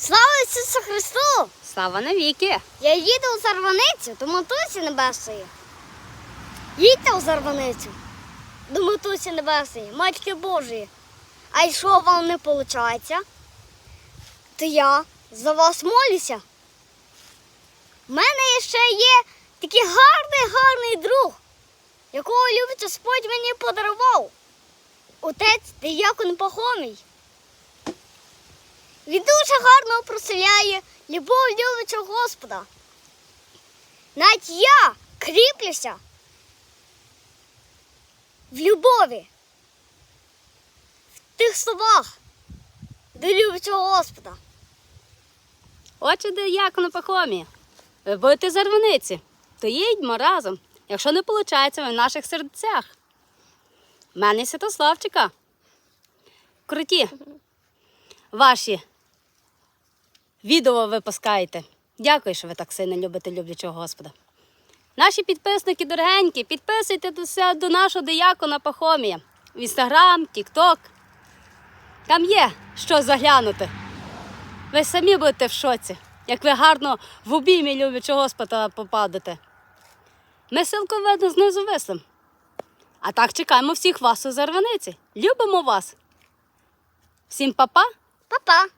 Слава Ісусу Христу! Слава навіки! Я їду у Зарваницю до Матусі Небесної. Їдьте у Зарваницю до Матусі Небесної, Матки Божої. А якщо вам не виходить, то я за вас молюся. У мене ще є такий гарний, гарний друг, якого любить Господь мені подарував. Отець Диякон Пахомій. Він дуже гарно прославляє любов любичого Господа. Навіть я кріплюся в любові, в тих словах до любичого Господа. Отче диякону Пахомі, ви будете зарваниці, то їдьмо разом, якщо не виходить ви в наших серцях. У мене Святославчика. Круті. Ваші відео випускаєте. Дякую, що ви так сильно любите люблячого Господа. Наші підписники дорогенькі, підписуйтеся до нашого диякона Пахомія в інстаграм, тікток. Там є що заглянути. Ви самі будете в шоці, як ви гарно в обіймі люблячого Господа попадете. Ми силку видно знизу вислим. А так чекаємо всіх вас у Зарваниці. Любимо вас. Всім па-па, Па-па!